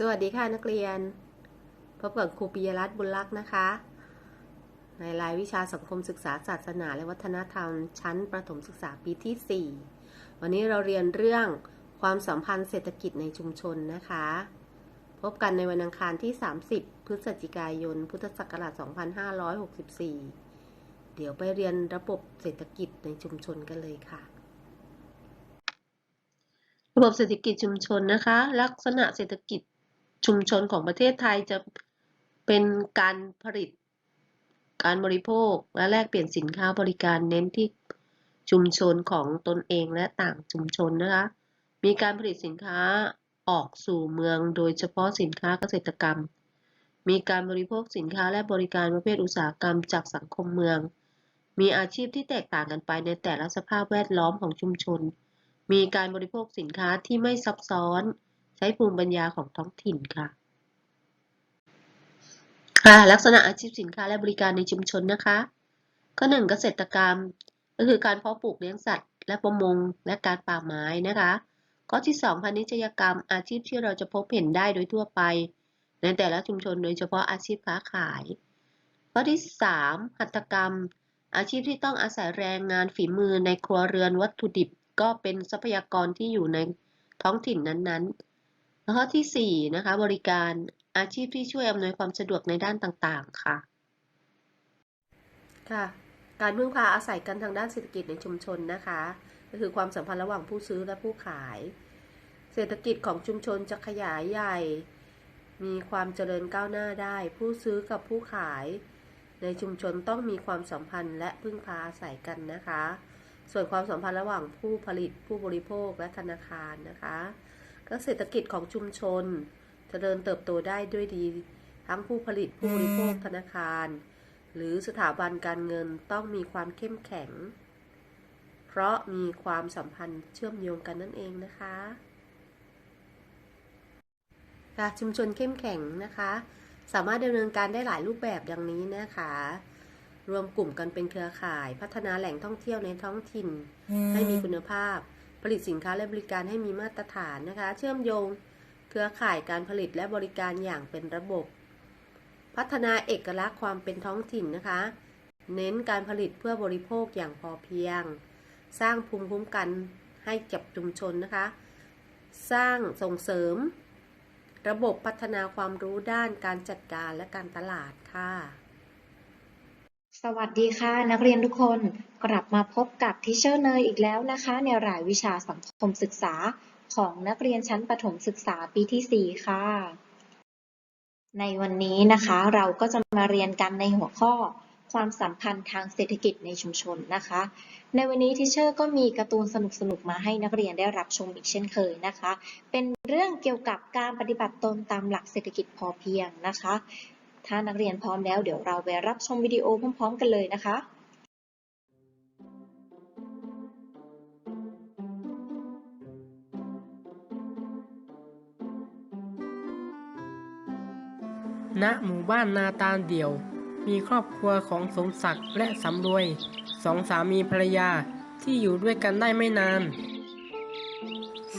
สวัสดีค่ะนักเรียน พบกับครูปิยรัตน์บุญลักษณ์นะคะ ในรายวิชาสังคมศึกษาศาสนาและวัฒนธรรม ชั้นประถมศึกษาปีที่ 4 วันนี้เราเรียนเรื่องความสัมพันธ์เศรษฐกิจในชุมชนนะคะ พบกันในวันอังคารที่ 30 พฤศจิกายน พุทธศักราช 2564 เดี๋ยวไปเรียนระบบเศรษฐกิจในชุมชนกันเลยค่ะระบบเศรษฐกิจชุมชนนะคะ ลักษณะเศรษฐกิจ ชุมชนของประเทศไทยจะเป็นการผลิต การบริโภคและแลกเปลี่ยนสินค้าบริการเน้นที่ชุมชนของตนเองและต่างชุมชนนะคะ มีการผลิตสินค้าออกสู่เมืองโดยเฉพาะสินค้าเกษตรกรรม มีการบริโภคสินค้าและบริการประเภทอุตสาหกรรมจากสังคมเมือง มีอาชีพที่แตกต่างกันไปในแต่ละสภาพแวดล้อมของชุมชน มีการบริโภคสินค้าที่ไม่ซับซ้อน ใช้ภูมิปัญญาของท้องถิ่นค่ะค่ะลักษณะอาชีพสินค้าและบริการในชุมชนนะคะก็หนึ่งเกษตรกรรม ก็คือการเพาะปลูกเลี้ยงสัตว์ และประมงและการป่าไม้นะคะข้อที่สองพาณิชยกรรม อาชีพที่เราจะพบเห็นได้โดยทั่วไป ในแต่ละชุมชนโดยเฉพาะอาชีพค้าขาย ข้อที่สามหัตถกรรม อาชีพที่ต้องอาศัยแรงงานฝีมือในครัวเรือนวัตถุดิบ ก็เป็นทรัพยากรที่อยู่ในท้องถิ่นนั้นๆ แล้วข้อที่ 4 นะคะ บริการอาชีพที่ช่วยอำนวยความสะดวกในด้านต่างๆ ค่ะ ค่ะ การพึ่งพาอาศัยกันทางด้านเศรษฐกิจในชุมชนนะคะ ก็คือความสัมพันธ์ระหว่างผู้ซื้อและผู้ขาย เศรษฐกิจของชุมชนจะขยายใหญ่ มีความเจริญก้าวหน้าได้ ผู้ซื้อกับผู้ขาย ในชุมชนต้องมีความสัมพันธ์และพึ่งพาอาศัยกันนะคะ ส่วนความสัมพันธ์ระหว่างผู้ผลิตผู้บริโภคและธนาคารนะคะ ก็เศรษฐกิจของชุมชนจเจริญเติบโตได้ด้วยดี ทั้งผู้ผลิตผู้บริโภคธนาคาร หรือสถาบันการเงินต้องมีความเข้มแข็ง เพราะมีความสัมพันธ์เชื่อมโยงกันนั่นเองนะคะค่ะชุมชนเข้มแข็งนะคะ สามารถดำเนินการได้หลายรูปแบบดังนี้นะคะ รวมกลุ่มกันเป็นเครือข่าย พัฒนาแหล่งท่องเที่ยวในท้องถิ่น ให้มีคุณภาพ ผลิตสินค้าและบริการให้มีมาตรฐานนะคะ เชื่อมโยงเครือข่ายการผลิตและบริการอย่างเป็นระบบ พัฒนาเอกลักษณ์ความเป็นท้องถิ่นนะคะ เน้นการผลิตเพื่อบริโภคอย่างพอเพียง สร้างภูมิคุ้มกันให้กับชุมชนนะคะ สร้างส่งเสริม ระบบพัฒนาความรู้ด้านการจัดการและการตลาดค่ะ สวัสดีค่ะ นักเรียนทุกคนกลับมาพบกับทิเชอร์เนยอีกแล้วนะคะ ในรายวิชาสังคมศึกษาของนักเรียนชั้นประถมศึกษาปีที่ 4 ค่ะ ในวันนี้นะคะเราก็จะมาเรียนกันในหัวข้อ ความสัมพันธ์ทางเศรษฐกิจในชุมชนนะคะ ในวันนี้ทิเชอร์ก็มีการ์ตูนสนุกๆมาให้นักเรียนได้รับชมอีกเช่นเคยนะคะ เป็นเรื่องเกี่ยวกับการปฏิบัติตนตามหลักเศรษฐกิจพอเพียงนะคะ ถ้านักเรียนพร้อมแล้วเดี๋ยวเราไปรับชมวิดีโอพร้อม ๆ กันเลยนะคะณหมู่บ้านนาตาลเดี่ยว มีครอบครัวของสมศักดิ์และสำรวยสองสามีภรรยาที่อยู่ด้วยกันได้ไม่นาน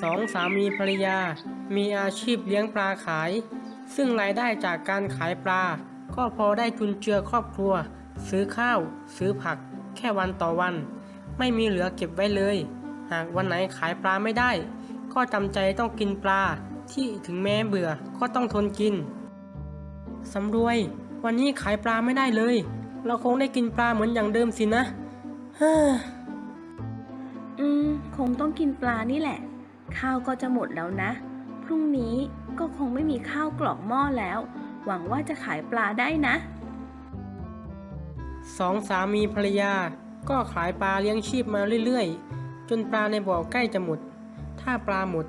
สองสามีภรรยามีอาชีพเลี้ยงปลาขาย ซึ่งรายได้จากการขายปลา ก็พอได้จุนเจือครอบครัว ซื้อข้าว ซื้อผัก แค่วันต่อวัน ไม่มีเหลือเก็บไว้เลย หากวันไหนขายปลาไม่ได้ ก็จำใจต้องกินปลา ที่ถึงแม้เบื่อก็ต้องทนกินสำรวย วันนี้ขายปลาไม่ได้เลย เราคงได้กินปลาเหมือนอย่างเดิมสินะฮ่าอืม คงต้องกินปลานี่แหละ ข้าวก็จะหมดแล้วนะ พรุ่งนี้ ก็คงไม่มีข้าวกล่องหม้อแล้ว หวังว่าจะขายปลาได้นะ สองสามีภรรยา ก็ขายปลาเลี้ยงชีพมาเรื่อยๆ จนปลาในบ่อใกล้จะหมด ถ้าปลาหมด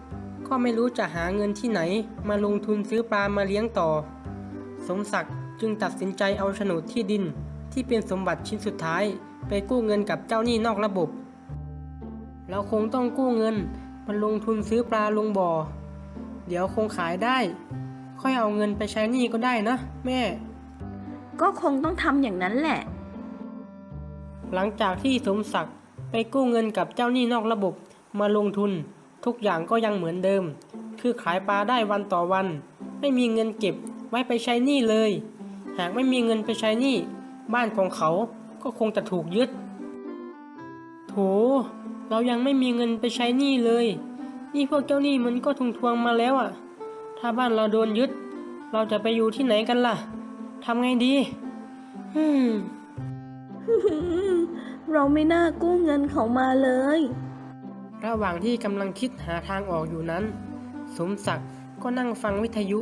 ก็ไม่รู้จะหาเงินที่ไหน มาลงทุนซื้อปลามาเลี้ยงต่อ สมศักดิ์จึงตัดสินใจเอาโฉนดที่ดินที่เป็นสมบัติชิ้นสุดท้าย ไปกู้เงินกับเจ้าหนี้นอกระบบ เราคงต้องกู้เงินมาลงทุนซื้อปลาลงบ่อ เดี๋ยวคงขายได้ ค่อยเอาเงินไปใช้หนี้ก็ได้นะแม่ ก็คงต้องทำอย่างนั้นแหละ หลังจากที่สมศักดิ์ไปกู้เงินกับเจ้าหนี้นอกระบบมาลงทุน ทุกอย่างก็ยังเหมือนเดิม คือขายปลาได้วันต่อวัน ไม่ไม่มีเงินเก็บไว้ไปใช้หนี้เลย หากไม่มีเงินไปใช้หนี้บ้านของเขาก็คงจะถูกยึด โถ เรายังไม่มีเงินไปใช้หนี้เลย นี่พวกเจ้าหนี้มันก็ทวงทวงๆมาแล้วอะ ถ้าบ้านเราโดนยึด เราจะไปอยู่ที่ไหนกันล่ะทำไงดีอืมเราไม่น่ากู้เงินเขามาเลย ระหว่างที่กำลังคิดหาทางออกอยู่นั้น สมศักดิ์ก็นั่งฟังวิทยุ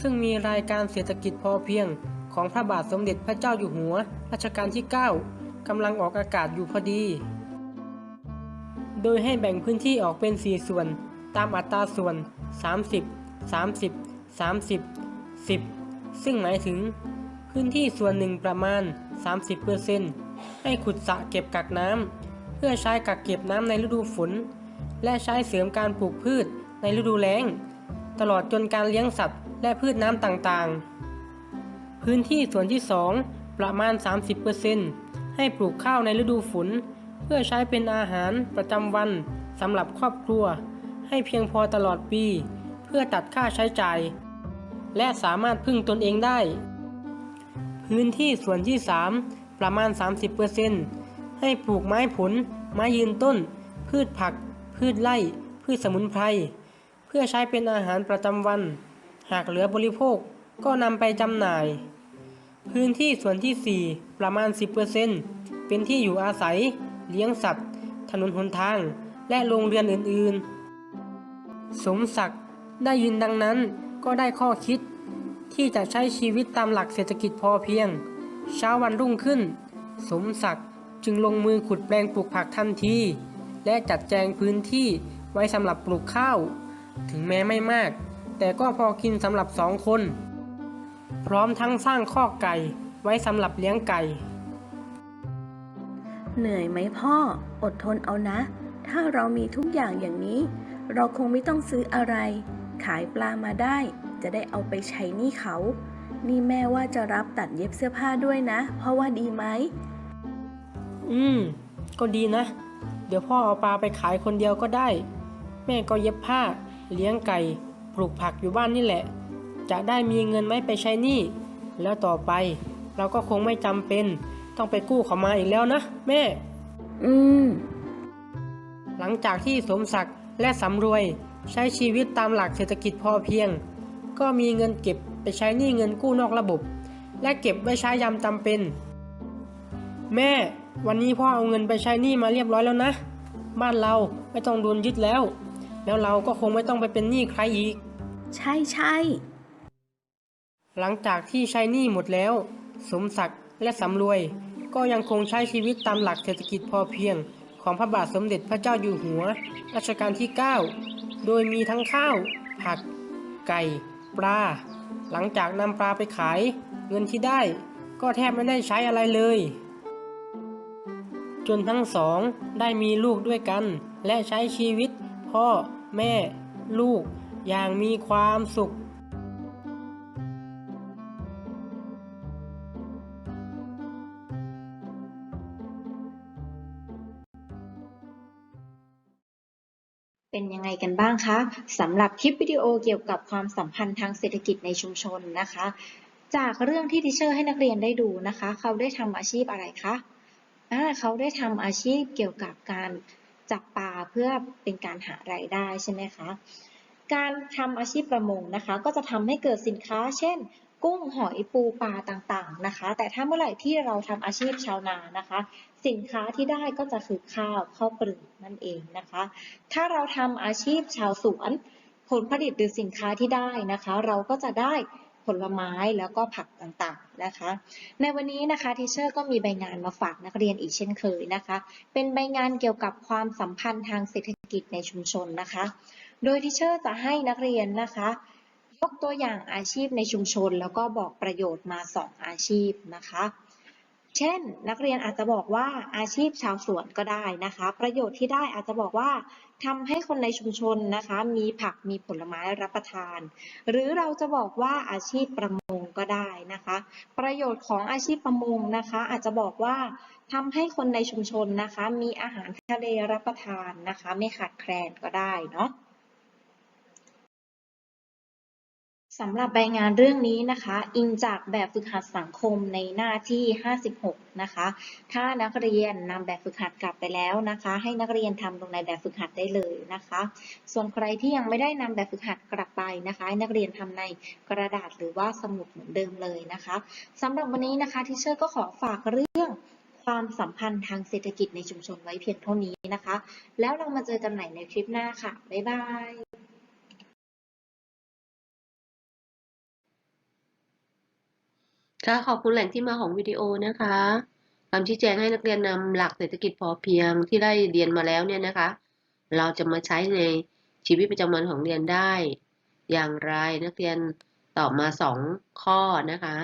ซึ่งมีรายการเศรษฐกิจพอเพียงของพระบาทสมเด็จพระเจ้าอยู่หัว รัชกาลที่ 9กำลังออกอากาศอยู่พอดี โดยให้แบ่งพื้นที่ออกเป็น 4 ส่วน ตามอัตราส่วน 30 30 30 10 ซึ่งหมายถึง พื้นที่ส่วนหนึ่งประมาณ 30%ให้ขุดสระเก็บกักน้ำเพื่อใช้กักเก็บน้ำในฤดูฝน และใช้เสริมการปลูกพืชในฤดูแล้ง ตลอดจนการเลี้ยงสัตว์และพืชน้ำต่างๆ พื้นที่ส่วนที่ 2 ประมาณ 30%ให้ปลูกข้าวในฤดูฝน เพื่อใช้เป็นอาหารประจำวันสำหรับครอบครัว ให้เพียงพอตลอดปี เพื่อตัดค่าใช้จ่าย และสามารถพึ่งตนเองได้ พื้นที่ส่วนที่ 3 ประมาณ 30%ให้ปลูกไม้ผล ไม้ยืนต้น พืชผัก พืชไร่ พืชสมุนไพร เพื่อใช้เป็นอาหารประจำวัน หากเหลือบริโภคก็นำไปจำหน่าย พื้นที่ส่วนที่ 4 ประมาณ 10%เป็นที่อยู่อาศัย เลี้ยงสัตว์ ถนนหนทาง และโรงเรือนอื่น ๆ สมศักดิ์ได้ยินดังนั้นก็ได้ข้อคิด ที่จะใช้ชีวิตตามหลักเศรษฐกิจพอเพียง เช้าวันรุ่งขึ้น สมศักดิ์จึงลงมือขุดแปลงปลูกผักทันที และจัดแจงพื้นที่ไว้สำหรับปลูกข้าว ถึงแม้ไม่มาก แต่ก็พอกินสำหรับสองคน พร้อมทั้งสร้างคอกไก่ไว้สำหรับเลี้ยงไก่ เหนื่อยไหมพ่อ อดทนเอานะ ถ้าเรามีทุกอย่างอย่างนี้ เราคงไม่ต้องซื้ออะไร ขายปลามาได้ จะได้เอาไปใช้หนี้เขา นี่แม่ว่าจะรับตัดเย็บเสื้อผ้าด้วยนะ เพราะว่าดีไหม อืม ก็ดีนะ เดี๋ยวพ่อเอาปลาไปขายคนเดียวก็ได้ แม่ก็เย็บผ้า เลี้ยงไก่ ปลูกผักอยู่บ้านนี่แหละ จะได้มีเงินไว้ไปใช้หนี้ แล้วต่อไป เราก็คงไม่จำเป็น ต้องไปกู้เขามาอีกแล้วนะ แม่ อืม หลังจากที่สมศักดิ์ และสำรวย ใช้ชีวิตตามหลักเศรษฐกิจพอเพียง ก็มีเงินเก็บไปใช้หนี้เงินกู้นอกระบบ และเก็บไว้ใช้ยามจำเป็น แม่ วันนี้พ่อเอาเงินไปใช้หนี้มาเรียบร้อยแล้วนะ บ้านเราไม่ต้องโดนยึดแล้ว แล้วเราก็คงไม่ต้องไปเป็นหนี้ใครอีก ใช่ใช่หลังจากที่ใช้หนี้หมดแล้ว สมศักดิ์และสำรวย ก็ยังคงใช้ชีวิตตามหลักเศรษฐกิจพอเพียง ของพระบาทสมเด็จพระเจ้าอยู่หัว รัชกาลที่ 9 โดยมีทั้งข้าว ผัก ไก่ ปลา หลังจากนำปลาไปขาย เงินที่ได้ก็แทบไม่ได้ใช้อะไรเลย จนทั้งสองได้มีลูกด้วยกัน และใช้ชีวิต พ่อ แม่ ลูก อย่างมีความสุข เป็นยังไงกันบ้างคะสำหรับคลิปวิดีโอเกี่ยวกับความสัมพันธ์ทางเศรษฐกิจในชุมชนนะคะ จากเรื่องที่ทิเชอร์ให้นักเรียนได้ดูนะคะ เขาได้ทำอาชีพอะไรคะอ่าเขาได้ทำอาชีพเกี่ยวกับการจับปลาเพื่อเป็นการหารายได้ใช่ไหมคะการทำอาชีพประมงนะคะ ก็จะทำให้เกิดสินค้า เช่น กุ้งหอยปูปลาต่างๆนะคะ แต่ถ้าเมื่อไหร่ที่เราทำอาชีพชาวนานะคะ สินค้าที่ได้ก็จะคือข้าวข้าวเปลือกนั่นเองนะคะ ถ้าเราทำอาชีพชาวสวน ผลผลิตหรือสินค้าที่ได้นะคะ เราก็จะได้ผลไม้แล้วก็ผักต่างๆนะคะ ในวันนี้นะคะทีเชอร์ก็มีใบงานมาฝากนักเรียนอีกเช่นเคยนะคะ เป็นใบงานเกี่ยวกับความสัมพันธ์ทางเศรษฐกิจในชุมชนนะคะ โดยทีเชอร์จะให้นักเรียนนะคะ ยกตัวอย่างอาชีพในชุมชน แล้วก็บอกประโยชน์มา 2 อาชีพนะคะ เช่น นักเรียนอาจจะบอกว่าอาชีพชาวสวนก็ได้นะคะ ประโยชน์ที่ได้อาจจะบอกว่าทำให้คนในชุมชนนะคะ มีผักมีผลไม้รับประทาน หรือเราจะบอกว่าอาชีพประมงก็ได้นะคะ ประโยชน์ของอาชีพประมงนะคะ อาจจะบอกว่าทำให้คนในชุมชนนะคะ มีอาหารทะเลรับประทานนะคะ ไม่ขาดแคลนก็ได้เนาะ สำหรับใบงานเรื่องนี้นะคะ อิงจากแบบฝึกหัดสังคมในหน้าที่ 56 นะคะ ถ้านักเรียนนำแบบฝึกหัดกลับไปแล้วนะคะ ให้นักเรียนทำลงในแบบฝึกหัดได้เลยนะคะ ส่วนใครที่ยังไม่ได้นำแบบฝึกหัดกลับไปนะคะให้นักเรียนทำในกระดาษหรือว่าสมุดเหมือนเดิมเลยนะคะสำหรับวันนี้นะคะทิเชอร์ก็ขอฝากเรื่องความสัมพันธ์ทางเศรษฐกิจในชุมชนไว้เพียงเท่านี้นะคะ แล้วเรามาเจอกันใหม่ในคลิปหน้าค่ะบ๊ายบาย ค่ะขอบคุณแหล่งที่มาของวิดีโอนะคะคำชี้แจงให้นักเรียนนำหลักเศรษฐกิจพอเพียงที่ได้เรียนมาแล้วเนี่ยนะคะ เราจะมาใช้ในชีวิตประจำวันของเรียนได้ อย่างไรนักเรียนตอบมาสองข้อนะคะ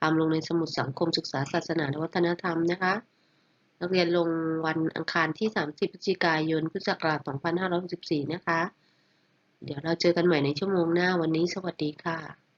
ทำลงในสมุดสังคมศึกษาศาสนาและวัฒนธรรมนะคะ นักเรียนลงวันอังคารที่ 30พฤศจิกายนพุทธศักราช2564นะคะ เดี๋ยวเราเจอกันใหม่ในชั่วโมงหน้าวันนี้สวัสดีค่ะ